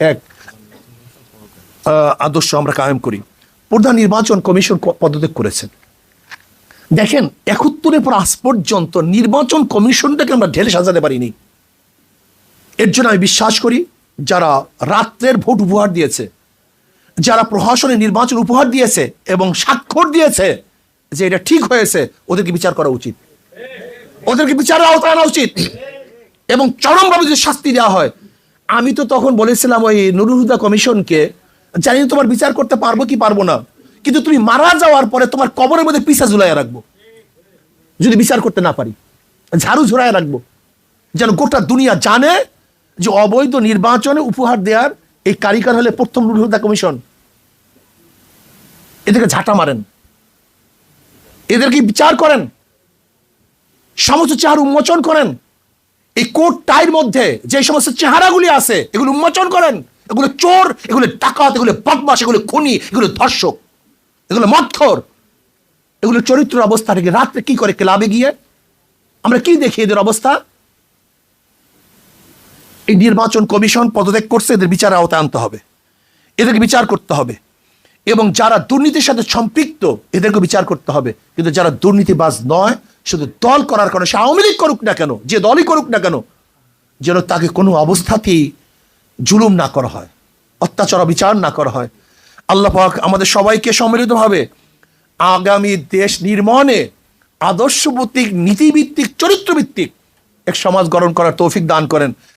এক আদর্শ আমরা কায়েম করি। প্রধান নির্বাচন কমিশন পদত্যাগ করেছেন। দেখেন, একাত্তরের পর আজ পর্যন্ত নির্বাচন কমিশনটাকে আমরা ঢেলে সাজাতে পারিনি। এর জন্য আমি বিশ্বাস করি, যারা রাত্রের ভোট উপহার দিয়েছে, যারা প্রশাসনে নির্বাচন উপহার দিয়েছে এবং স্বাক্ষর দিয়েছে যে এটা ঠিক হয়েছে, ওদেরকে বিচার করা উচিত। ওদেরকে বিচারের আওতায় আনা উচিত। এবং চরমভাবে যদি শাস্তি দেওয়া হয় আমি তো তখন বলেছিলাম ওই নুরুল হুদা কমিশনকে, জানি তোমার বিচার করতে পারব কি পারব না, কিন্তু তুমি মারা যাওয়ার পরে তোমার কবরের মধ্যে পিসা ঝুলাইয়া রাখব, যদি বিচার করতে না পারি, ঝাড়ু ঝুলাইয়া রাখব, যেন গোটা দুনিয়া জানে যে অবৈধ নির্বাচনে উপহার দেওয়ার এই কারিগর হলে প্রথম নুরুল হুদা কমিশন। এদেরকে ঝাঁটা মারেন। এদেরকে বিচার করেন। সমস্ত চার উন্মোচন করেন। এই কোর্ট টাইর মধ্যে যে সমস্ত চেহারাগুলি আছে, এগুলো উন্মোচন করেন, এগুলো চোর, এগুলো ডাকাত, এগুলো বদমাস এগুলো খুনি, এগুলো ধর্ষক, এগুলো মৎখর এগুলো চরিত্র অবস্থা থেকে রাত্রে কি করে ক্লাবে গিয়ে? আমরা কি দেখি এদের অবস্থা? এই নির্বাচন কমিশন পদত্যাগ করছে, এদের বিচার আওতায় আনতে হবে। এদেরকে বিচার করতে হবে। এবং যারা দুর্নীতির সাথে সম্পৃক্ত এদেরকে বিচার করতে হবে। কিন্তু যারা দুর্নীতিবাজ নয় শুধু দল করার কারণে, সে আওয়ামী লীগ করুক না কেন, যে দলই করুক না কেন, যেন তাকে কোনো অবস্থাতেই জুলুম না করা হয়, অত্যাচার বিচার না করা হয়। আল্লাহ পাক আমাদের সবাইকে সম্মিলিতভাবে আগামী দেশ নির্মাণে আদর্শভিত্তিক নীতিভিত্তিক, চরিত্রভিত্তিক এক সমাজ গঠন করার তৌফিক দান করেন।